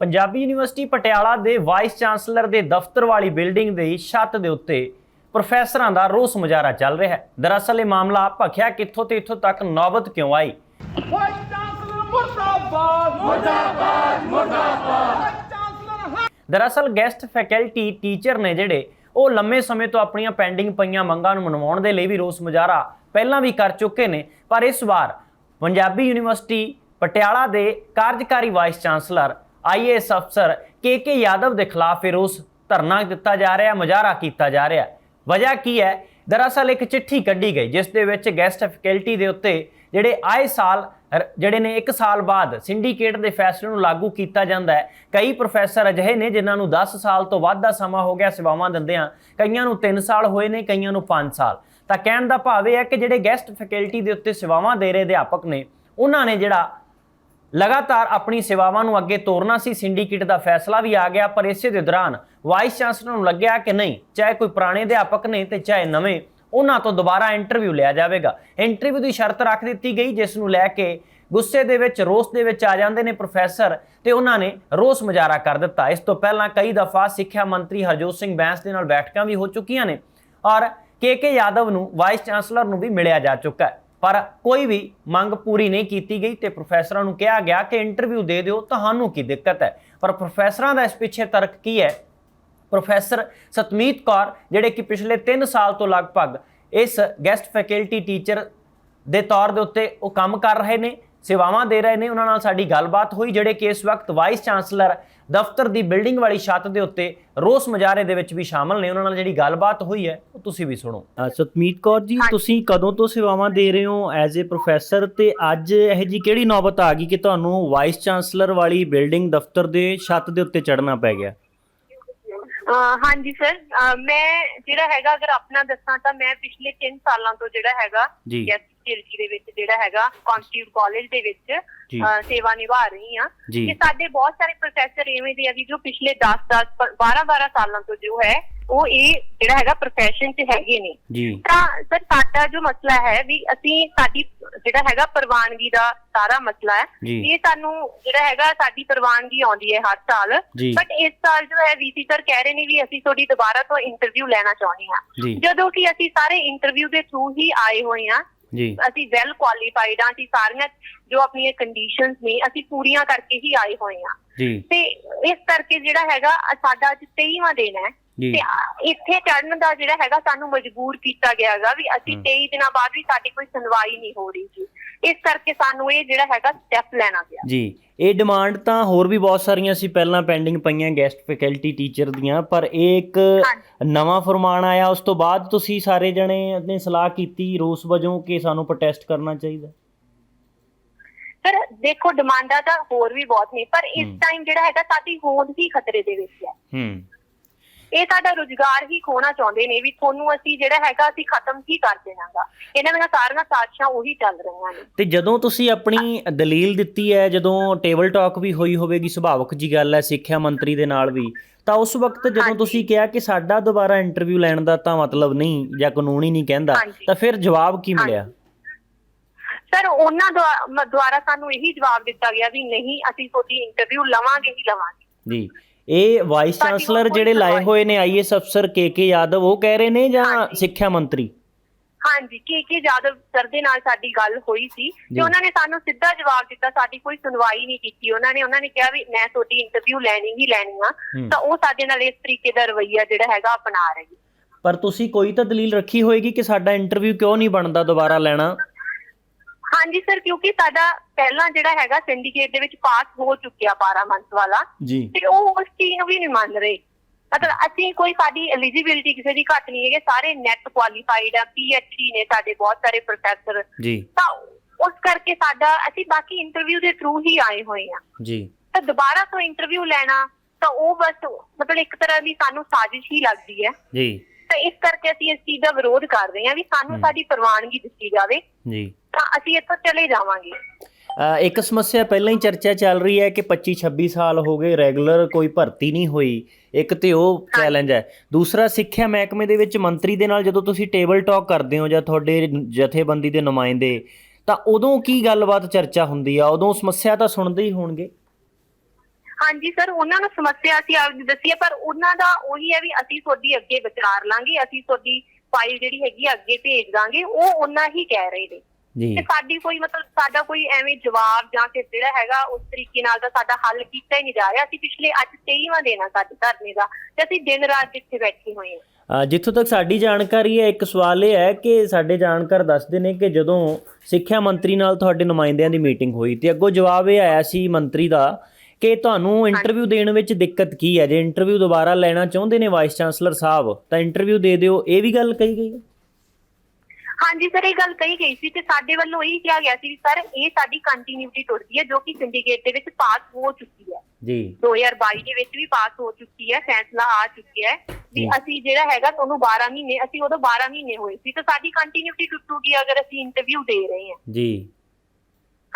Punjabi university Patiala ਦੇ vice chancellor ਦੇ ਦਫ਼ਤਰ ਵਾਲੀ ਬਿਲਡਿੰਗ ਦੀ ਛੱਤ ਦੇ ਉੱਤੇ ਪ੍ਰੋਫੈਸਰਾਂ ਦਾ ਰੋਸ ਮੁਜ਼ਾਹਰਾ ਚੱਲ ਰਿਹਾ ਹੈ। ਦਰਅਸਲ ਇਹ ਮਾਮਲਾ ਭਖਿਆ ਕਿੱਥੋਂ ਤੇ ਇੱਥੋਂ ਤੱਕ ਨੌਬਤ ਕਿਉਂ ਆਈ? ਵਾਈਸ ਚਾਂਸਲਰ ਮੁਰਦਾਬਾਦ ਮੁਰਦਾਬਾਦ ਮੁਰਦਾਬਾਦ। ਚਾਂਸਲਰ ਦਰਅਸਲ ਗੈਸਟ ਫੈਕਲਟੀ ਟੀਚਰ ਨੇ ਜਿਹੜੇ ਉਹ ਲੰਮੇ ਸਮੇਂ ਤੋਂ ਆਪਣੀਆਂ ਪੈਂਡਿੰਗ ਪਈਆਂ ਮੰਗਾਂ ਨੂੰ ਮਨਵਾਉਣ ਦੇ ਲਈ ਵੀ ਰੋਸ ਮੁਜ਼ਾਹਰਾ ਪਹਿਲਾਂ ਵੀ ਕਰ ਚੁੱਕੇ ਨੇ ਪਰ ਇਸ ਵਾਰ ਪੰਜਾਬੀ ਯੂਨੀਵਰਸਿਟੀ ਪਟਿਆਲਾ ਦੇ ਕਾਰਜਕਾਰੀ ਵਾਈਸ ਚਾਂਸਲਰ ਆਈਏਐਸ ਅਫਸਰ ਕੇ ਕੇ ਯਾਦਵ ਦੇ ਖਿਲਾਫ ਇਹ ਰੋਸ ਧਰਨਾ ਦਿੱਤਾ ਜਾ ਰਿਹਾ, ਮੁਜ਼ਾਹਰਾ ਕੀਤਾ ਜਾ ਰਿਹਾ। ਵਜ੍ਹਾ ਕੀ ਹੈ? ਦਰਅਸਲ ਇੱਕ ਚਿੱਠੀ ਕੱਢੀ ਗਈ, ਜਿਸ ਦੇ ਵਿੱਚ ਗੈਸਟ ਫੈਕਲਟੀ ਦੇ ਉੱਤੇ ਜਿਹੜੇ ਆਏ ਸਾਲ ਜਿਹੜੇ ਨੇ 1 ਸਾਲ ਬਾਅਦ ਸਿੰਡੀਕੇਟ ਦੇ ਫੈਸਲੇ ਨੂੰ ਲਾਗੂ ਕੀਤਾ ਜਾਂਦਾ ਹੈ। ਕਈ ਪ੍ਰੋਫੈਸਰ ਅਜਿਹੇ ਨੇ ਜਿਨ੍ਹਾਂ ਨੂੰ 10 ਸਾਲ ਤੋਂ ਵੱਧ ਦਾ ਸਮਾਂ ਹੋ ਗਿਆ ਸੇਵਾਵਾਂ ਦਿੰਦਿਆਂ, ਕਈਆਂ ਨੂੰ 3 ਸਾਲ ਹੋਏ ਨੇ, ਕਈਆਂ ਨੂੰ 5 ਸਾਲ। ਤਾਂ ਕਹਿਣ ਦਾ ਭਾਵ ਇਹ ਹੈ ਕਿ ਜਿਹੜੇ ਗੈਸਟ ਫੈਕਲਟੀ ਦੇ ਉੱਤੇ ਸੇਵਾਵਾਂ ਦੇ ਰਹੇ ਅਧਿਆਪਕ ਨੇ, ਉਹਨਾਂ ਨੇ ਜਿਹੜਾ ਲਗਾਤਾਰ ਆਪਣੀ ਸੇਵਾਵਾਂ ਨੂੰ ਅੱਗੇ ਤੋਰਨਾ ਸੀ। ਸਿੰਡੀਕੇਟ ਦਾ ਫੈਸਲਾ ਵੀ ਆ ਗਿਆ, ਪਰ ਇਸੇ ਦੇ ਦੌਰਾਨ ਵਾਈਸ ਚਾਂਸਲਰ ਨੂੰ ਲੱਗਿਆ ਕਿ ਨਹੀਂ, ਚਾਹੇ ਕੋਈ ਪੁਰਾਣੇ ਅਧਿਆਪਕ ਨੇ ਤੇ ਚਾਹੇ ਨਵੇਂ, ਉਹਨਾਂ ਤੋਂ ਦੁਬਾਰਾ ਇੰਟਰਵਿਊ ਲਿਆ ਜਾਵੇਗਾ। ਇੰਟਰਵਿਊ ਦੀ ਸ਼ਰਤ ਰੱਖ ਦਿੱਤੀ ਗਈ, ਜਿਸ ਨੂੰ ਲੈ ਕੇ ਗੁੱਸੇ ਦੇ ਵਿੱਚ, ਰੋਸ ਦੇ ਵਿੱਚ ਆ ਜਾਂਦੇ ਨੇ ਪ੍ਰੋਫੈਸਰ ਤੇ ਉਹਨਾਂ ਨੇ ਰੋਸ ਮੁਜ਼ਾਹਰਾ ਕਰ ਦਿੱਤਾ। ਇਸ ਤੋਂ ਪਹਿਲਾਂ ਕਈ ਦਫਾ ਸਿੱਖਿਆ ਮੰਤਰੀ ਹਰਜੋਤ ਸਿੰਘ ਬੈਂਸ ਦੇ ਨਾਲ ਬੈਠਕਾਂ ਵੀ ਹੋ ਚੁੱਕੀਆਂ ਨੇ ਔਰ ਕੇ ਕੇ ਯਾਦਵ ਨੂੰ ਵਾਈਸ ਚਾਂਸਲਰ ਨੂੰ ਵੀ ਮਿਲਿਆ ਜਾ ਚੁੱਕਾ ਹੈ। ਪਰ ਕੋਈ ਵੀ ਮੰਗ ਪੂਰੀ ਨਹੀਂ ਕੀਤੀ ਗਈ ਤੇ ਪ੍ਰੋਫੈਸਰਾਂ ਨੂੰ ਕਿਹਾ ਗਿਆ ਕਿ ਇੰਟਰਵਿਊ ਦੇ ਦਿਓ, ਤੁਹਾਨੂੰ ਕੀ ਦਿੱਕਤ ਹੈ? ਪਰ ਪ੍ਰੋਫੈਸਰਾਂ ਦਾ ਇਸ ਪਿੱਛੇ ਤਰਕ ਕੀ ਹੈ? ਪ੍ਰੋਫੈਸਰ ਸਤਮੀਤ ਕੌਰ, ਜਿਹੜੇ ਕਿ ਪਿਛਲੇ 3 ਸਾਲ ਤੋਂ ਲਗਭਗ ਇਸ ਗੈਸਟ ਫੈਕਲਟੀ ਟੀਚਰ ਦੇ ਤੌਰ ਦੇ ਉੱਤੇ ਉਹ ਕੰਮ ਕਰ ਰਹੇ ਨੇ ਸੇਵਾਵਾਂ ਦੇ ਰਹੇ ਨੇ ਉਹਨਾਂ ਨਾਲ ਸਾਡੀ ਗੱਲਬਾਤ ਹੋਈ ਜਿਹੜੇ ਕਿ ਇਸ ਵਕਤ ਵਾਈਸ ਚਾਂਸਲਰ ਦਫ਼ਤਰ ਦੀ ਬਿਲਡਿੰਗ ਵਾਲੀ ਛੱਤ ਦੇ ਉੱਤੇ ਰੋਸ ਮੁਜ਼ਾਹਰੇ ਦੇ ਵਿੱਚ ਵੀ ਸ਼ਾਮਲ ਨੇ ਉਹਨਾਂ ਨਾਲ ਜਿਹੜੀ ਗੱਲਬਾਤ ਹੋਈ ਹੈ ਉਹ ਤੁਸੀਂ ਵੀ ਸੁਣੋ। ਸਤਮੀਤ ਕੌਰ ਜੀ ਤੁਸੀਂ ਕਦੋਂ ਤੋਂ ਸੇਵਾਵਾਂ ਦੇ ਰਹੇ ਹੋ? ਐਜ਼ ਅ ਪ੍ਰੋਫੈਸਰ ਤੇ ਅੱਜ ਇਹ ਜੀ ਕਿਹੜੀ ਨੌਬਤ ਆ ਗਈ ਕਿ ਤੁਹਾਨੂੰ ਵਾਈਸ ਚਾਂਸਲਰ ਵਾਲੀ ਬਿਲਡਿੰਗ ਦਫ਼ਤਰ ਦੇ ਛੱਤ ਦੇ ਉੱਤੇ ਚੜ੍ਹਨਾ ਪੈ ਗਿਆ? ਹਾਂਜੀ ਸਰ ਮੈਂ ਜਿਹੜਾ ਹੈਗਾ ਅਗਰ ਆਪਣਾ ਦੱਸਾਂ ਤਾਂ ਮੈਂ ਪਿਛਲੇ 3 ਸਾਲਾਂ ਤੋਂ ਜਿਹੜਾ ਹੈਗਾ ਜੀ। ਐਸਟੀਐਲਜੀ ਦੇ ਵਿੱਚ ਜਿਹੜਾ ਹੈਗਾ ਕਨਸਟੀਟਿਊਟ ਕਾਲਜ ਦੇ ਵਿੱਚ ਜੀ। ਸੇਵਾ ਨਿਭਾ ਰਹੀ ਜੀ। ਕਿ ਸਾਡੇ ਬਹੁਤ ਸਾਰੇ ਪ੍ਰੋਫੈਸਰ ਐਵੇਂ ਦੇ ਆ ਵੀ ਜੋ ਪਿਛਲੇ 10 10 12 12 ਸਾਲਾਂ ਤੋਂ ਜੋ ਹੈ ਉਹ ਇਹ ਜਿਹੜਾ ਹੈਗਾ profession 'ਚ ਹੈਗੇ ਨੇ ਜੀ ਤਾਂ ਸਰ ਸਾਡਾ ਜੋ ਮਸਲਾ ਹੈ ਵੀ ਅਸੀਂ ਸਾਡੀ ਜਿਹੜਾ ਹੈਗਾ ਪ੍ਰਵਾਨਗੀ ਦਾ ਸਾਰਾ ਮਸਲਾ ਹੈ ਜੀ। ਇਹ ਸਾਨੂੰ ਜਿਹੜਾ ਹੈਗਾ ਸਾਡੀ ਪ੍ਰਵਾਨਗੀ ਆਉਂਦੀ ਹੈ ਹਰ ਸਾਲ ਜੀ। ਬਟ ਇਸ ਸਾਲ ਜੋ ਹੈ ਵੀਸੀ ਸਰ ਕਹਿ ਰਹੇ ਨੇ ਵੀ ਅਸੀਂ ਤੁਹਾਡੀ ਦੁਬਾਰਾ ਤੋਂ ਇੰਟਰਵਿਊ ਲੈਣਾ ਚਾਹੁੰਦੇ ਹਾਂ ਜੀ। ਜਦੋਂ ਕਿ ਅਸੀਂ ਸਾਰੇ ਇੰਟਰਵਿਊ ਦੇ ਥਰੂ ਹੀ ਆਏ ਹੋਏ ਹਾਂ ਜੀ। ਅਸੀਂ ਵੈਲ ਕੁਆਲੀਫਾਈਡ ਹਾਂ ਅਸੀਂ ਸਾਰੀਆਂ ਜੋ ਆਪਣੀਆਂ ਕੰਡੀਸ਼ਨਸ ਨੇ ਅਸੀਂ ਪੂਰੀਆਂ ਕਰਕੇ ਹੀ ਆਏ ਹੋਏ ਹਾਂ। ਜੀ। ਤੇ ਇਸ ਕਰਕੇ ਜਿਹੜਾ ਹੈਗਾ ਸਾਡਾ ਅੱਜ 23ਵਾਂ ਦਿਨ ਹੈ। ਤੇ ਇੱਥੇ ਚੜਨ ਦਾ ਜਿਹੜਾ ਹੈਗਾ ਸਾਨੂੰ ਮਜਬੂਰ ਕੀਤਾ ਗਿਆ ਹੈਗਾ ਵੀ ਅਸੀਂ 23 ਦਿਨਾਂ ਬਾਅਦ ਵੀ ਸਾਡੀ ਕੋਈ ਸੁਣਵਾਈ ਨਹੀਂ ਹੋ ਰਹੀ ਸੀ ਇਸ ਕਰਕੇ ਸਾਨੂੰ ਇਹ ਜਿਹੜਾ ਹੈਗਾ ਸਟੈਪ ਲੈਣਾ ਪਿਆ। ਜੀ ਇਹ ਡਿਮਾਂਡ ਤਾਂ ਹੋਰ ਵੀ ਬਹੁਤ ਸਾਰੀਆਂ ਸੀ ਪਹਿਲਾਂ ਪੈਂਡਿੰਗ ਪਈਆਂ ਗੈਸਟ ਫੈਕਲਟੀ ਟੀਚਰ ਦੀਆਂ ਪਰ ਇਹ ਇੱਕ ਨਵਾਂ ਫਰਮਾਨ ਆਇਆ ਉਸ ਤੋਂ ਬਾਅਦ ਤੁਸੀਂ ਸਾਰੇ ਜਣੇ ਨੇ ਸਲਾਹ ਕੀਤੀ ਰੋਸ ਵਜੋਂ ਕਿ ਸਾਨੂੰ ਪ੍ਰੋਟੈਸਟ ਕਰਨਾ ਚਾਹੀਦਾ। ਸਰ ਦੇਖੋ ਡਿਮਾਂਡਾਂ ਤਾਂ ਹੋਰ ਵੀ ਬਹੁਤ ਨੇ ਪਰ ਇਸ। ਟਾਈਮ ਜਿਹੜਾ ਹੈਗਾ ਸਾਡੀ ਹੋਂਦ ਹੀ ਖਤਰੇ ਦੇ ਵਿੱਚ ਹੈ। ਹੂੰ। ਇਹ ਸਾਡਾ ਰੁਜ਼ਗਾਰ ਹੀ ਖੋਣਾ ਚਾਹੁੰਦੇ ਨੇ ਵੀ ਤੁਹਾਨੂੰ ਅਸੀਂ ਜਿਹੜਾ ਹੈਗਾ ਅਸੀਂ ਖਤਮ ਹੀ ਕਰ ਦੇਣਾਗਾ। ਇਹਨਾਂ ਦੀਆਂ ਸਾਰੀਆਂ ਸਾਜ਼ਿਸ਼ਾਂ ਉਹੀ ਚੱਲ ਰਹੀਆਂ ਨੇ। ਤੇ ਜਦੋਂ ਤੁਸੀਂ ਆਪਣੀ ਦਲੀਲ ਦਿੱਤੀ ਹੈ ਜਦੋਂ ਟੇਬਲ ਟਾਕ ਵੀ ਹੋਈ ਹੋਵੇਗੀ ਸੁਭਾਵਕ ਜੀ ਗੱਲ ਹੈ ਸਿੱਖਿਆ ਮੰਤਰੀ ਦੇ ਨਾਲ ਵੀ ਤਾਂ ਉਸ ਵਕਤ ਜਦੋਂ। ਤੁਸੀਂ ਕਿਹਾ ਕਿ ਸਾਡਾ ਦੁਬਾਰਾ ਇੰਟਰਵਿਊ ਲੈਣ ਦਾ ਤਾਂ ਮਤਲਬ ਨਹੀਂ ਜਾਂ ਕਾਨੂੰਨ ਹੀ ਨਹੀਂ ਕਹਿੰਦਾ। ਤਾਂ ਫਿਰ ਜਵਾਬ ਕੀ ਮਿਲਿਆ? ਸਰ ਉਹਨਾਂ ਦੁਆਰਾ ਸਾਨੂੰ ਇਹੀ ਜਵਾਬ ਦਿੱਤਾ ਗਿਆ ਵੀ ਨਹੀਂ ਅਸੀਂ ਤੁਹਾਡੀ ਇੰਟਰਵਿਊ ਲਵਾਂਗੇ ਹੀ ਲਵਾਂਗੇ। ਜੀ। ਇਹ ਵਾਈਸ ਚਾਂਸਲਰ ਜਿਹੜੇ ਲਾਏ ਹੋਏ ਨੇ ਆਈਐਸ ਅਫਸਰ ਕੇ ਕੇ ਯਾਦਵ ਉਹ ਕਹਿ ਰਹੇ ਨੇ ਜਾਂ। ਸਿੱਖਿਆ ਮੰਤਰੀ ਹਾਂਜੀ ਕੇ ਕੇ ਜਾਦਵ ਸਰ ਦੇ ਨਾਲ ਸਾਡੀ ਗੱਲ ਹੋਈ ਸੀ। ਤੇ ਉਹਨਾਂ ਨੇ ਸਾਨੂੰ ਸਿੱਧਾ ਜਵਾਬ ਦਿੱਤਾ ਸਾਡੀ ਕੋਈ ਸੁਣਵਾਈ ਨਹੀਂ ਕੀਤੀ ਉਹਨਾਂ ਨੇ ਉਹਨਾਂ ਨੇ ਕਿਹਾ ਵੀ ਮੈਂ ਤੁਹਾਡੀ ਇੰਟਰਵਿਊ ਲੈਣੀ ਹੀ ਲੈਣੀ ਆ। ਤਾਂ ਉਹ ਸਾਡੇ ਨਾਲ ਇਸ ਤਰੀਕੇ ਦਾ ਰਵੱਈਆ ਜਿਹੜਾ ਹੈਗਾ ਅਪਣਾ ਰਹੀ ਪਰ ਤੁਸੀਂ ਕੋਈ ਤਾਂ ਦਲੀਲ ਰੱਖੀ ਹੋਏਗੀ ਕਿ ਸਾਡਾ ਇੰਟਰਵਿਊ ਕਿਉਂ ਨਹੀਂ ਬਣਦਾ ਦੁਬਾਰਾ ਲੈਣਾ ਹਾਂਜੀ ਸਰ ਕਿਉਂਕਿ ਸਾਡਾ ਪਹਿਲਾਂ ਜਿਹੜਾ ਹੈਗਾ ਸਿੰਡੀਕੇਟ ਦੇ ਵਿੱਚ ਪਾਸ ਹੋ ਚੁੱਕਿਆ 12 ਮੰਥ ਵਾਲਾ ਜੀ। ਤੇ ਉਹ ਉਸ ਚੀਜ਼ ਨੂੰ ਵੀ ਨਹੀਂ ਮੰਨ ਰਹੇ। ਮਤਲਬ ਅਸੀਂ ਕੋਈ ਸਾਡੀ ਐਲੀਜੀਬਿਲਟੀ ਕਿਸੇ ਦੀ ਘੱਟ ਨਹੀਂ ਹੈਗੇ ਸਾਰੇ ਨੈਟ ਕੁਆਲੀਫਾਈਡ ਆ ਪੀਐਚਡੀ ਨੇ ਸਾਡੇ ਬਹੁਤ ਸਾਰੇ ਪ੍ਰੋਫੈਸਰ ਜੀ। ਤਾਂ ਉਸ ਕਰਕੇ ਸਾਡਾ ਅਸੀਂ ਬਾਕੀ ਇੰਟਰਵਿਊ ਦੇ ਥਰੂ ਹੀ ਆਏ ਹੋਏ ਆ। ਜੀ। ਤਾਂ ਦੁਬਾਰਾ ਤੋਂ ਇੰਟਰਵਿਊ ਲੈਣਾ ਤਾਂ ਉਹ ਬਸ ਮਤਲਬ ਇੱਕ ਤਰ੍ਹਾਂ ਦੀ ਸਾਨੂੰ ਸਾਜ਼ਿਸ਼ ਹੀ ਲੱਗਦੀ ਹੈ। ਜੀ। ਤਾਂ ਇਸ ਕਰਕੇ ਅਸੀਂ ਇਸ ਚੀਜ਼ ਦਾ ਵਿਰੋਧ ਕਰ ਰਹੇ ਹਾਂ ਵੀ ਸਾਨੂੰ। ਸਾਡੀ ਪ੍ਰਵਾਨਗੀ ਦਿੱਤੀ ਜਾਵੇ। ਜੀ। ਤਾਂ ਅਸੀਂ ਇੱਥੋਂ ਚਲੇ ਜਾਵਾਂਗੇ। ਇੱਕ ਸਮੱਸਿਆ ਪਹਿਲਾਂ ਹੀ ਚਰਚਾ ਚੱਲ ਰਹੀ ਹੈ ਕਿ 25 26 ਸਾਲ ਹੋ ਗਏ ਰੈਗੂਲਰ ਕੋਈ ਭਰਤੀ ਨਹੀਂ ਹੋਈ। ਇੱਕ ਤੇ ਉਹ ਚੈਲੰਜ ਹੈ। ਦੂਸਰਾ ਸਿੱਖਿਆ ਮਹਿਕਮੇ ਦੇ ਵਿੱਚ ਮੰਤਰੀ ਦੇ ਨਾਲ ਜਦੋਂ ਤੁਸੀਂ ਟੇਬਲ ਟਾਕ ਕਰਦੇ ਹੋ ਜਾਂ ਤੁਹਾਡੇ ਜਥੇਬੰਦੀ ਦੇ ਨੁਮਾਇੰਦੇ ਤਾਂ ਉਦੋਂ ਕੀ ਗੱਲਬਾਤ ਚਰਚਾ ਹੁੰਦੀ ਆ? ਉਦੋਂ ਸਮੱਸਿਆ ਤਾਂ ਸੁਣਦੇ ਹੀ ਹੋਣਗੇ। ਹਾਂਜੀ ਸਰ ਉਹਨਾਂ ਨੂੰ ਸਮੱਸਿਆ ਅਸੀਂ ਆਪਦੀ ਦੱਸੀ ਹੈ ਪਰ ਉਹਨਾਂ ਦਾ ਉਹੀ ਹੈ ਵੀ ਅਸੀਂ ਤੁਹਾਡੀ ਅੱਗੇ ਵਿਚਾਰ ਲਾਂਗੇ ਅਸੀਂ ਤੁਹਾਡੀ ਫਾਈਲ ਜਿਹੜੀ ਹੈਗੀ ਆ ਅੱਗੇ ਭੇਜ ਦਾਂਗੇ ਉਹ ਉਹਨਾਂ ਹੀ ਕਹਿ ਰਹੇ ਨੇ। ਜੀ। ਤੇ ਸਾਡੀ ਕੋਈ ਮਤਲਬ ਸਾਡਾ ਕੋਈ ਐਵੇਂ ਜਵਾਬ ਜਾਂ ਫਿਰ ਜਿਹੜਾ ਹੈਗਾ ਉਸ ਤਰੀਕੇ ਨਾਲ ਦਾ ਸਾਡਾ ਹੱਲ ਕੀਤਾ ਹੀ ਨਹੀਂ ਜਾ ਰਿਹਾ। ਅਸੀਂ ਪਿਛਲੇ ਅੱਜ 23ਵਾਂ ਦਿਨ ਆ ਸਾਡੇ ਧਰਨੇ ਦਾ ਤੇ ਅਸੀਂ ਦਿਨ ਰਾਤ ਇੱਥੇ ਬੈਠੇ ਹੋਏ ਹਾਂ। ਅ, ਜਿੱਥੋਂ ਤੱਕ ਸਾਡੀ ਜਾਣਕਾਰੀ ਹੈ ਇੱਕ ਸਵਾਲ ਇਹ ਹੈ ਕਿ ਸਾਡੇ ਜਾਣਕਾਰ ਦੱਸਦੇ ਨੇ ਕਿ ਜਦੋਂ ਸਿੱਖਿਆ ਮੰਤਰੀ ਨਾਲ ਤੁਹਾਡੇ ਨੁਮਾਇੰਦਿਆਂ ਦੀ ਮੀਟਿੰਗ ਹੋਈ ਤੇ ਅੱਗੋਂ ਜਵਾਬ ਇਹ ਆਇਆ ਸੀ ਮੰਤਰੀ ਦਾ ਕਿ ਤੁਹਾਨੂੰ ਇੰਟਰਵਿਊ ਦੇਣ ਵਿੱਚ ਦਿੱਕਤ ਕੀ ਹੈ? ਜੇ ਇੰਟਰਵਿਊ ਦੁਬਾਰਾ ਲੈਣਾ ਚਾਹੁੰਦੇ ਨੇ ਵਾਈਸ ਚਾਂਸਲਰ ਸਾਹਿਬ ਤਾਂ ਇੰਟਰਵਿਊ ਦੇ ਦਿਓ। ਇਹ ਵੀ ਗੱਲ ਕਹੀ ਗਈ ਹੈ? ਹਾਂਜੀ ਸਰ ਇਹ ਗੱਲ ਕਹੀ ਗਈ ਸੀ ਤੇ ਸਾਡੇ ਵੱਲੋਂ ਇਹ ਕਿਹਾ ਗਿਆ ਸੀ ਸਰ ਇਹ ਸਾਡੀ ਕੰਟੀਨਿਊਟੀ ਟੁੱਟਦੀ ਹੈ ਜੋ ਕਿ ਸਿੰਡੀਕੇਟ ਦੇ ਵਿੱਚ ਪਾਸ ਹੋ ਚੁੱਕੀ ਹੈ। ਜੀ। 2022 ਦੇ ਵਿੱਚ ਵੀ ਪਾਸ ਹੋ ਚੁੱਕੀ ਹੈ ਫੈਸਲਾ ਆ ਚੁੱਕਿਆ ਹੈ ਵੀ। ਅਸੀਂ ਜਿਹੜਾ ਹੈਗਾ ਤੁਹਾਨੂੰ 12 ਮਹੀਨੇ ਅਸੀਂ ਉਦੋਂ 12 ਮਹੀਨੇ ਹੋਏ ਸੀ ਤੇ ਸਾਡੀ ਕੰਟੀਨਿਊਟੀ ਟੁੱਟੂਗੀ ਅਗਰ ਅਸੀਂ ਇੰਟਰਵਿਊ ਦੇ ਰਹੇ ਹਾਂ। ਜੀ।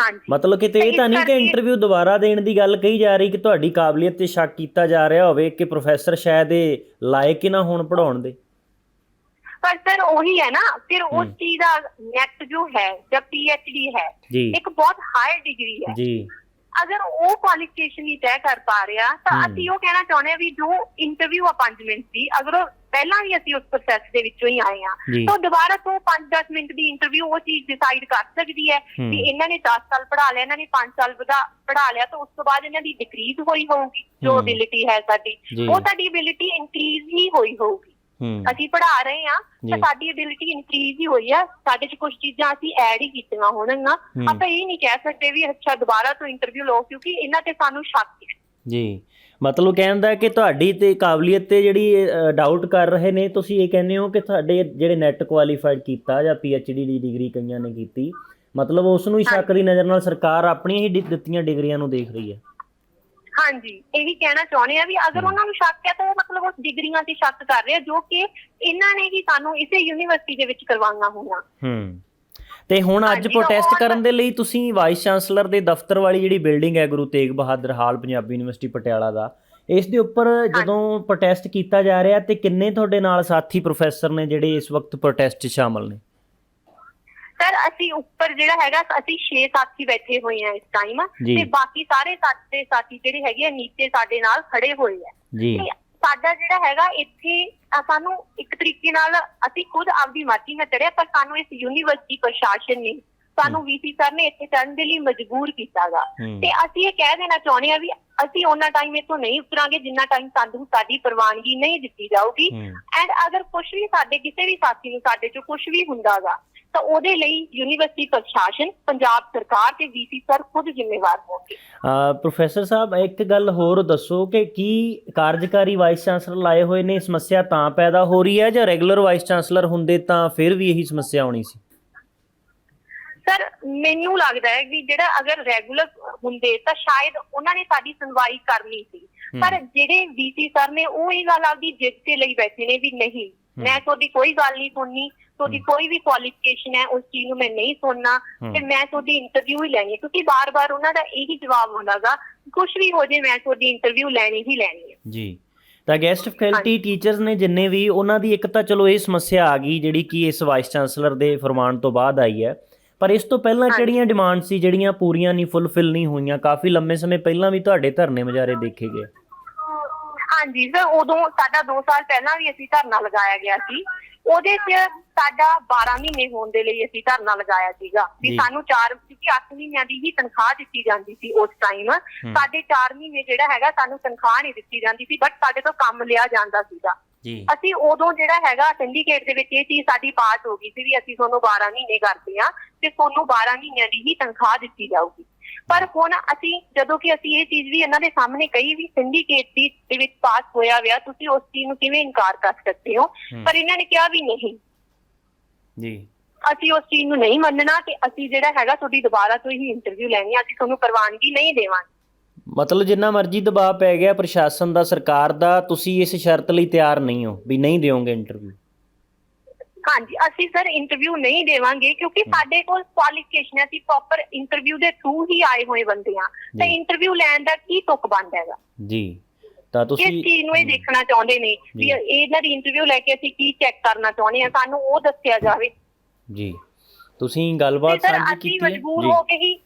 ਹਾਂਜੀ। ਮਤਲਬ ਇਹ ਤੇ ਤਾਂ ਇਸ ਨਹੀਂ ਕਿ ਇੰਟਰਵਿਊ ਦੁਬਾਰਾ ਦੇਣ ਦੀ ਗੱਲ ਕਹੀ ਜਾ ਰਹੀ ਕਿ ਤੁਹਾਡੀ ਕਾਬਲੀਅਤ ਤੇ ਸ਼ੱਕ ਕੀਤਾ ਜਾ ਰਿਹਾ ਹੋਵੇ ਕਿ ਪ੍ਰੋਫੈਸਰ ਸ਼ਾਇਦ ਇਹ ਲਾਇਕ ਹੀ ਨਾ ਹੋਣ ਪੜਾਉਣ ਦੇ। ਪਰ ਸਰ ਉਹੀ ਹੈ ਨਾ ਫਿਰ ਉਸ। ਚੀਜ਼ ਦਾ ਨੈਟ ਜੋ ਹੈ ਜਾਂ ਡੀ ਹੈ ਇੱਕ ਬਹੁਤ ਹਾਈ ਡਿਗਰੀ ਹੈ। ਜੀ। ਅਗਰ ਉਹ ਕੁਆਲੀਫਿਕੇਸ਼ਨ ਹੀ ਤੈਅ ਕਰ ਪਾ ਰਿਹਾ ਤਾਂ। ਅਸੀਂ ਉਹ ਕਹਿਣਾ ਚਾਹੁੰਦੇ ਹਾਂ ਵੀ ਜੋ ਇੰਟਰਵਿਊ ਅਪਾਇੰਟਮੈਂਟ ਸੀ ਅਗਰ ਉਹ ਪਹਿਲਾਂ ਵੀ ਅਸੀਂ ਉਸ ਪ੍ਰੋਸੈਸ ਦੇ ਵਿੱਚੋਂ ਹੀ ਆਏ ਆ ਜੀ। ਤਾਂ ਦੁਬਾਰਾ ਤੋਂ 5-10 ਮਿੰਟ ਦੀ ਇੰਟਰਵਿਊ ਉਹ ਚੀਜ਼ ਡਿਸਾਈਡ ਕਰ ਸਕਦੀ ਹੈ। ਕਿ ਇਹਨਾਂ ਨੇ 10 ਸਾਲ ਪੜ੍ਹਾ ਲਿਆ ਇਹਨਾਂ ਨੇ 5 ਸਾਲ ਵਧਾ ਪੜ੍ਹਾ ਲਿਆ ਤਾਂ ਉਸ ਤੋਂ ਬਾਅਦ ਇਹਨਾਂ ਦੀ ਡਿਕਰੀਜ਼ ਹੋਈ ਹੋਊਗੀ ਜੋ। ਅਬਿਲਿਟੀ ਹੈ ਸਾਡੀ ਜੀ। ਉਹ ਸਾਡੀ ਅਬਿਲਿਟੀ ਇਨਕਰੀਜ਼ ਹੀ ਹੋਈ ਹੋਊਗੀ ਹੂੰ ਅਸੀਂ ਪੜ੍ਹਾ ਰਹੇ ਆ ਜੀ। ਤਾਂ ਸਾਡੀ ਅਬਿਲਿਟੀ ਇਨਕਰੀਜ਼ ਹੀ ਹੋਈ ਆ ਸਾਡੇ 'ਚ ਕੁਝ ਚੀਜ਼ਾਂ ਅਸੀਂ ਐਡ ਹੀ ਕੀਤੀਆਂ ਹੋਣਗੀਆਂ। ਆਪਾਂ ਇਹ ਨਹੀਂ ਕਹਿ ਸਕਦੇ ਵੀ ਅੱਛਾ ਦੁਬਾਰਾ ਤੋਂ ਇੰਟਰਵਿਊ ਲਓ ਕਿਉਂਕਿ ਇਹਨਾਂ ਤੇ ਸਾਨੂੰ ਸ਼ੱਕ ਹੈ ਜੀ ਮਤਲਬ ਕਹਿੰਦਾ ਕਿ ਤੁਹਾਡੀ ਤੇ ਕਾਬਲੀਅਤ ਤੇ ਜਿਹੜੀ ਡਾਊਟ ਕਰ ਰਹੇ ਨੇ ਤੁਸੀਂ ਇਹ ਕਹਿੰਦੇ ਹੋ ਕਿ ਤੁਹਾਡੇ ਜਿਹੜੇ ਨੈਟ ਕੁਆਲੀਫਾਈਡ ਕੀਤਾ ਜਾਂ ਡੀ ਦੀ ਡਿਗਰੀ ਕਈਆਂ ਨੇ ਕੀਤੀ ਮਤਲਬ ਉਸ ਨੂੰ ਹੀ ਸ਼ੱਕ ਦੀ ਨਜ਼ਰ ਨਾਲ ਸਰਕਾਰ ਆਪਣੀਆਂ ਹੀ ਦਿੱਤੀਆਂ ਡਿਗਰੀਆਂ ਨੂੰ ਦੇਖ ਰਹੀ ਹੈ। ਹਾਂਜੀ ਇਹੀ ਕਹਿਣਾ ਚਾਹੁੰਦੇ ਆ ਵੀ ਅਗਰ ਉਹਨਾਂ ਨੂੰ ਸ਼ੱਕ ਹੈ ਤਾਂ ਮਤਲਬ ਉਸ ਡਿਗਰੀਆਂ ਤੇ ਸ਼ੱਕ ਕਰ ਰਹੇ ਆ ਜੋ ਕਿ ਇਹਨਾਂ ਨੇ ਹੀ ਸਾਨੂੰ ਇਸੇ ਯੂਨੀਵਰਸਿਟੀ ਦੇ ਵਿੱਚ ਕਰਵਾਈਆਂ ਹੋਈਆਂ। ਹੂੰ। ਤੇ ਹੁਣ ਅੱਜ ਪ੍ਰੋਟੈਸਟ ਕਰਨ ਦੇ ਲਈ ਤੁਸੀਂ ਵਾਈਸ ਚਾਂਸਲਰ ਦੇ ਦਫ਼ਤਰ ਵਾਲੀ ਜਿਹੜੀ ਬਿਲਡਿੰਗ ਹੈ ਗੁਰੂ ਤੇਗ ਬਹਾਦਰ ਹਾਲ ਪੰਜਾਬੀ ਯੂਨੀਵਰਸਿਟੀ ਪਟਿਆਲਾ ਦਾ ਇਸ ਦੇ ਉੱਪਰ ਜਦੋਂ ਪ੍ਰੋਟੈਸਟ ਕੀਤਾ ਜਾ ਰਿਹਾ ਤੇ ਕਿੰਨੇ ਤੁਹਾਡੇ ਨਾਲ ਸਾਥੀ ਪ੍ਰੋਫੈਸਰ ਨੇ ਜਿਹੜੇ ਇਸ ਵਕਤ ਪ੍ਰੋਟੈਸਟ 'ਚ ਸ਼ਾਮਲ ਨੇ? ਸਰ ਅਸੀਂ ਉੱਪਰ ਜਿਹੜਾ ਹੈਗਾ ਅਸੀਂ 6 ਸਾਥੀ ਬੈਠੇ ਹੋਏ ਆ ਇਸ ਟਾਈਮ। ਤੇ ਬਾਕੀ ਸਾਰੇ ਸਾਥੀ ਜਿਹੜੇ ਹੈਗੇ ਆ ਨੀਚੇ ਸਾਡੇ ਨਾਲ ਖੜੇ ਹੋਏ ਆ। ਜੀ। ਸਾਡਾ ਜਿਹੜਾ ਹੈਗਾ ਇੱਥੇ ਸਾਨੂੰ ਇੱਕ ਤਰੀਕੇ ਨਾਲ ਅਸੀਂ ਖੁਦ ਆਪਦੀ ਮਰਜ਼ੀ ਨਾਲ ਚੜਿਆ ਪਰ ਸਾਨੂੰ ਇਸ ਯੂਨੀਵਰਸਿਟੀ ਪ੍ਰਸ਼ਾਸਨ ਨੇ ਸਾਨੂੰ ਵੀਸੀ ਸਰ ਨੇ ਇੱਥੇ ਚੜਨ ਦੇ ਲਈ ਮਜਬੂਰ ਕੀਤਾਗਾ। ਤੇ ਅਸੀਂ ਇਹ ਕਹਿ ਦੇਣਾ ਚਾਹੁੰਦੇ ਆ ਵੀ ਅਸੀਂ ਉਹਨਾਂ ਟਾਈਮ ਇੱਥੋਂ ਨਹੀਂ ਉਤਰਾਂਗੇ ਜਿੰਨਾ ਟਾਈਮ ਸਾਨੂੰ ਸਾਡੀ ਪ੍ਰਵਾਨਗੀ ਨਹੀਂ ਦਿੱਤੀ ਜਾਊਗੀ। ਐਂਡ ਅਗਰ ਕੁਝ ਵੀ ਸਾਡੇ ਕਿਸੇ ਵੀ ਸਾਥੀ ਨੂੰ ਸਾਡੇ ਚੋਂ ਕੁਝ ਵੀ ਹੁੰਦਾਗਾ ਤਾਂ ਉਹਦੇ ਲਈ ਯੂਨੀਵਰਸਿਟੀ ਪ੍ਰਸ਼ਾਸਨ ਪੰਜਾਬ ਸਰਕਾਰ ਤੇ ਵੀਸੀ ਸਰ ਖੁਦ ਜ਼ਿੰਮੇਵਾਰ ਹੋਣਗੇ। ਪ੍ਰੋਫੈਸਰ ਸਾਹਿਬ ਇੱਕ ਗੱਲ ਹੋਰ ਦੱਸੋ ਕਿ ਕੀ ਕਾਰਜਕਾਰੀ ਵਾਈਸ ਚਾਂਸਲਰ ਲਾਏ ਹੋਏ ਨੇ? ਸਮੱਸਿਆ ਤਾਂ ਪੈਦਾ ਹੋ ਰਹੀ ਹੈ ਜਾਂ ਰੈਗੂਲਰ ਵਾਈਸ ਚਾਂਸਲਰ ਹੁੰਦੇ ਤਾਂ ਫਿਰ ਵੀ ਇਹੀ ਸਮੱਸਿਆ ਆਉਣੀ ਸੀ? ਸਰ ਮੈਨੂੰ ਲੱਗਦਾ ਹੈ ਵੀ ਜਿਹੜਾ ਅਗਰ ਰੈਗੂਲਰ ਹੁੰਦੇ ਤਾਂ ਸ਼ਾਇਦ ਉਹਨਾਂ ਨੇ ਸਾਡੀ ਸੁਣਵਾਈ ਕਰਨੀ ਸੀ। ਪਰ ਜਿਹੜੇ ਵੀਸੀ ਸਰ ਨੇ ਉਹ ਇਹ ਗੱਲ ਆਪਦੀ ਜਿੱਦ ਤੇ ਲਈ ਬੈਠੇ ਨੇ ਵੀ ਨਹੀਂ। ਮੈਂ ਤੁਹਾਡੀ ਕੋਈ ਗੱਲ ਨਹੀਂ ਸੁਣਨੀ। ਤੁਹਾਡੀ ਕੋਈ ਵੀ ਕੁਆਲੀਫਿਕੇਸ਼ਨ ਹੈ ਉਸ ਚੀਜ਼ ਨੂੰ ਮੈਂ ਨਹੀਂ ਸੁਣਨਾ ਤੇ ਮੈਂ ਤੁਹਾਡੀ ਇੰਟਰਵਿਊ ਹੀ ਲੈਣੀ ਹੈ। ਕਿਉਂਕਿ ਬਾਰ-ਬਾਰ ਉਹਨਾਂ ਦਾ ਇਹੀ ਜਵਾਬ ਹੁੰਦਾਗਾ ਕੁਝ ਵੀ ਹੋ ਜੇ ਮੈਂ ਤੁਹਾਡੀ ਇੰਟਰਵਿਊ ਲੈਣੀ ਹੀ ਲੈਣੀ ਹੈ। ਜੀ। ਤਾਂ ਗੈਸਟ ਫੈਕਲਟੀ ਟੀਚਰਸ ਨੇ ਜਿੰਨੇ ਵੀ ਉਹਨਾਂ ਦੀ ਇੱਕ ਤਾਂ ਚਲੋ ਇਹ ਸਮੱਸਿਆ ਆ ਗਈ ਜਿਹੜੀ ਕਿ ਇਸ ਵਾਈਸ ਚਾਂਸਲਰ ਦੇ ਫਰਮਾਨ ਤੋਂ ਬਾਅਦ ਆਈ ਹੈ। ਪਰ ਇਸ ਤੋਂ ਪਹਿਲਾਂ। ਕਿਹੜੀਆਂ ਡਿਮਾਂਡ ਸੀ ਜਿਹੜੀਆਂ ਪੂਰੀਆਂ ਨਹੀਂ ਫੁੱਲਫਿਲ ਨਹੀਂ ਹੋਈਆਂ ਕਾਫੀ ਲੰਮੇ ਸਮੇਂ ਪਹਿਲਾਂ ਵੀ ਤੁਹਾਡੇ ਧਰਨੇ ਮੁਜ਼ਾਰੇ ਦੇਖੇ ਗਏ। ਹਾਂਜੀ ਸਰ ਉਦੋਂ ਸਾਡਾ 2 ਸਾਲ ਪਹਿਲਾਂ ਵੀ ਅਸੀਂ ਧਰਨਾ ਲਗਾਇਆ ਗਿਆ ਸੀ। ਉਹਦੇ 'ਚ ਸਾਡਾ 12 ਮਹੀਨੇ ਹੋਣ ਦੇ ਲਈ ਅਸੀਂ ਧਰਨਾ ਲਗਾਇਆ ਸੀਗਾ। ਜੀ। ਵੀ ਸਾਨੂੰ 4 ਕਿਉਂਕਿ 8 ਮਹੀਨਿਆਂ ਦੀ ਹੀ ਤਨਖਾਹ ਦਿੱਤੀ ਜਾਂਦੀ ਸੀ ਉਸ ਟਾਈਮ ਸਾਡੇ 4 ਮਹੀਨੇ ਜਿਹੜਾ ਹੈਗਾ ਸਾਨੂੰ ਤਨਖਾਹ ਨਹੀਂ ਦਿੱਤੀ ਜਾਂਦੀ ਸੀ ਬਟ ਸਾਡੇ ਤੋਂ ਕੰਮ ਲਿਆ ਜਾਂਦਾ ਸੀਗਾ। ਜੀ। ਅਸੀਂ ਉਦੋਂ ਜਿਹੜਾ ਹੈਗਾ ਸਿੰਡੀਕੇਟ ਦੇ ਵਿੱਚ ਇਹ ਚੀਜ਼ ਸਾਡੀ ਪਾਸ ਹੋ ਗਈ ਸੀ ਵੀ ਅਸੀਂ ਤੁਹਾਨੂੰ 12 ਮਹੀਨੇ ਕਰਦੇ ਆ ਤੇ ਤੁਹਾਨੂੰ 12 ਮਹੀਨਿਆਂ ਦੀ ਹੀ ਤਨਖਾਹ ਦਿੱਤੀ ਜਾਊਗੀ। ਪਰ ਹੁਣ ਅਸੀਂ ਜਦੋਂ ਕਿ ਅਸੀਂ ਇਹ ਚੀਜ਼ ਵੀ ਇਹਨਾਂ ਦੇ ਸਾਹਮਣੇ ਕਹੀ ਵੀ ਸਿੰਡੀਕੇਟ ਦੀ ਦੇ ਵਿੱਚ ਪਾਸ ਹੋਇਆ ਵਿਆ ਤੁਸੀਂ ਉਸ ਚੀਜ਼ ਨੂੰ ਕਿਵੇਂ ਇਨਕਾਰ ਕਰ ਸਕਦੇ ਹੋ। ਪਰ ਇਹਨਾਂ ਨੇ ਕਿਹਾ ਵੀ ਨਹੀਂ। ਜੀ। ਅਸੀਂ ਉਸ ਚੀਜ਼ ਨੂੰ ਨਹੀਂ ਮੰਨਣਾ ਤੇ ਅਸੀਂ ਜਿਹੜਾ ਹੈਗਾ ਤੁਹਾਡੀ ਦੁਬਾਰਾ ਤੋਂ ਹੀ ਇੰਟਰਵਿਊ ਲੈਣੀ ਆ ਅਸੀਂ ਤੁਹਾਨੂੰ ਪ੍ਰਵਾਨਗੀ ਨਹੀਂ ਦੇਵਾਂਗੇ। ਮਤਲਬ ਜਿੰਨਾ ਮਰਜ਼ੀ ਦਬਾਅ ਪੈ ਗਿਆ ਪ੍ਰਸ਼ਾਸਨ ਦਾ ਸਰਕਾਰ ਦਾ ਤੁਸੀਂ ਇਸ ਸ਼ਰਤ ਲਈ ਤਿਆਰ ਨਹੀਂ ਹੋ ਵੀ ਨਹੀਂ ਦਿਓਗੇ ਇੰਟਰਵਿਊ ਹਾਂਜੀ ਅਸੀਂ ਸਰ ਇੰਟਰਵਿਊ ਨਹੀਂ ਦੇਵਾਂਗੇ ਕਿਉਂਕਿ ਸਾਡੇ ਕੋਲ ਕੁਆਲੀਫਿਕੇਸ਼ਨ ਹੈ ਅਸੀਂ ਪ੍ਰੋਪਰ ਇੰਟਰਵਿਊ ਦੇ ਥਰੂ ਹੀ ਆਏ ਹੋਏ ਬੰਦੇ ਆ ਤੇ। ਇੰਟਰਵਿਊ ਲੈਣ ਦਾ ਕੀ ਤੁਕ ਬੰਦ ਹੈਗਾ? ਜੀ। ਤਾਂ ਇਸ ਤੁਸੀਂ ਚੀਜ਼ ਨੂੰ ਇਹ ਦੇਖਣਾ ਚਾਹੁੰਦੇ ਨੇ? ਵੀ। ਇਹਨਾਂ ਦੀ ਇੰਟਰਵਿਊ ਲੈ ਕੇ ਅਸੀਂ ਕੀ ਚੈੱਕ ਕਰਨਾ ਚਾਹੁੰਦੇ ਆ ਸਾਨੂੰ ਉਹ ਦੱਸਿਆ ਜਾਵੇ। ਜੀ। ਤੁਸੀਂ ਗੱਲਬਾਤ ਸਾਂਝੀ ਕੀਤੀ ਹੈ? ਮਜਬੂਰ ਜੀ। ਹੋ ਕੇ ਹੀ।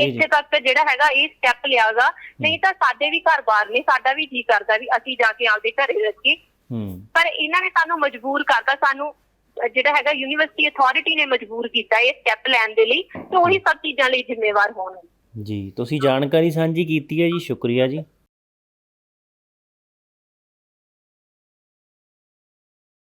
ਇੱਥੇ ਤੱਕ ਤਾਂ ਜਿਹੜਾ ਹੈਗਾ ਇਹ ਸਟੈਪ ਲਿਆਗਾ। ਨਹੀਂ ਤਾਂ ਸਾਡੇ ਵੀ ਘਰ ਬਾਰ ਨੇ ਸਾਡਾ ਵੀ ਜੀ ਕਰਦਾ ਵੀ ਅਸੀਂ ਜਾ ਕੇ ਆਪਦੇ ਘਰੇ ਰੱਖੀਏ ਪਰ ਇਹਨਾਂ ਨੇ ਸਾਨੂੰ ਮਜਬੂਰ ਕਰਤਾ ਸਾਨੂੰ ਜਿਹੜਾ ਹੈਗਾ ਯੂਨੀਵਰਸਿਟੀ ਅਥਾਰਟੀ ਨੇ ਮਜਬੂਰ ਕੀਤਾ ਇਹ ਸਟੈਪ ਲੈਣ ਦੇ ਲਈ। ਤੇ ਉਹੀ ਸਭ ਚੀਜ਼ਾਂ ਲਈ ਜ਼ਿੰਮੇਵਾਰ ਹੋਣਗੇ ਜੀ ਤੁਸੀਂ ਜਾਣਕਾਰੀ ਸਾਂਝੀ ਕੀਤੀ ਹੈ ਜੀ ਸ਼ੁਕਰੀਆ ਜੀ।